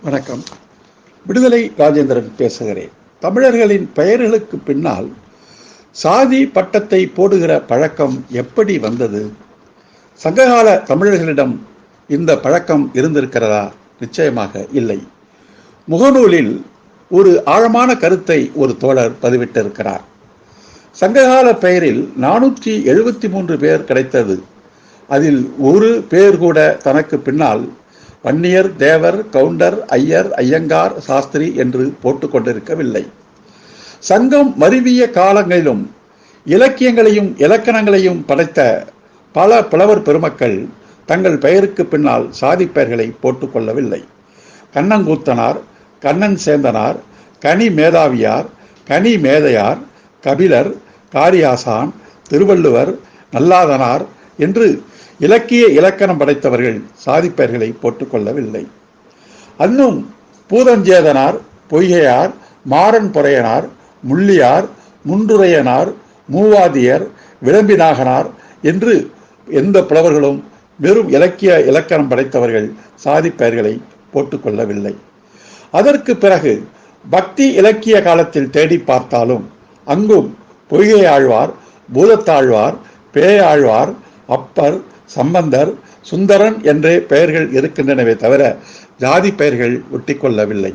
வணக்கம். விடுதலை ராஜேந்திரன் பேசுகிறேன். தமிழர்களின் பெயர்களுக்கு பின்னால் சாதி பட்டத்தை போடுகிற பழக்கம் எப்படி வந்தது? சங்ககால தமிழர்களிடம் இந்த பழக்கம் இருந்திருக்கிறதா? நிச்சயமாக இல்லை. முகநூலில் ஒரு ஆழமான கருத்தை ஒரு தோழர் பதிவிட்டிருக்கிறார். சங்ககால பெயரில் நானூற்றி எழுபத்தி மூன்று பேர் கிடைத்தது. அதில் ஒரு பேர் கூட தனக்கு பின்னால் வன்னியர் தேவர் கவுண்டர் ஐயர் ஐயங்கார் சாஸ்திரி என்று போட்டுக்கொண்டிருக்கவில்லை சங்கம் மருவிய காலங்களிலும் இலக்கியங்களையும் இலக்கணங்களையும் படைத்த பல புலவர் பெருமக்கள் தங்கள் பெயருக்கு பின்னால் சாதி பெயர்களை போட்டுக்கொள்ளவில்லை கண்ணங்கூத்தனார் கண்ணன் சேந்தனார் கனி மேதாவியார் கனி மேதையார் கபிலர் காரியாசான் திருவள்ளுவர் நல்லாதனார் என்று இலக்கிய இலக்கணம் படைத்தவர்கள் சாதிப்பெயர்களை போட்டுக்கொள்ளவில்லை. அன்னும் பூதஞ்சேதனார் பொய்கையார் மாறன் பொறையனார் முள்ளியார் முன்றுரையனார் மூவாதியர் விளம்பிநாகனார் என்று எந்த புலவர்களும் வெறும் இலக்கிய இலக்கணம் படைத்தவர்கள் சாதி பெயர்களை போட்டுக்கொள்ளவில்லை. அதற்கு பிறகு பக்தி இலக்கிய காலத்தில் தேடி பார்த்தாலும் அங்கும் பொய்கை ஆழ்வார் பூதத்தாழ்வார் பேயாழ்வார் அப்பர் சம்பந்தர் சுந்தரன் என்றே பெயர்கள் இருக்கின்றனவே தவிர ஜாதி பெயர்கள் ஒட்டிக்கொள்ளவில்லை.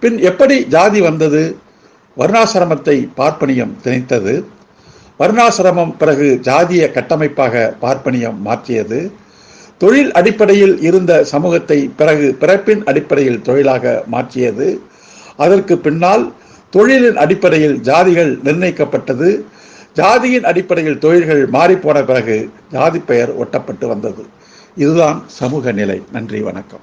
பின் எப்படி ஜாதி வந்தது? வர்ணாசிரமத்தை பார்ப்பனியம் திணித்தது. வர்ணாசிரமம் பிறகு ஜாதிய கட்டமைப்பாக பார்ப்பனியம் மாற்றியது. தொழில் அடிப்படையில் இருந்த சமூகத்தை பிறகு பிறப்பின் அடிப்படையில் தொழிலாக மாற்றியது. அதற்கு பின்னால் தொழிலின் அடிப்படையில் ஜாதிகள் நிர்ணயிக்கப்பட்டது. ஜாதியின் அடிப்படையில் தொழில்கள் மாறிப்போன பிறகு ஜாதி பெயர் ஒட்டப்பட்டு வந்தது. இதுதான் சமூக நிலை. நன்றி வணக்கம்.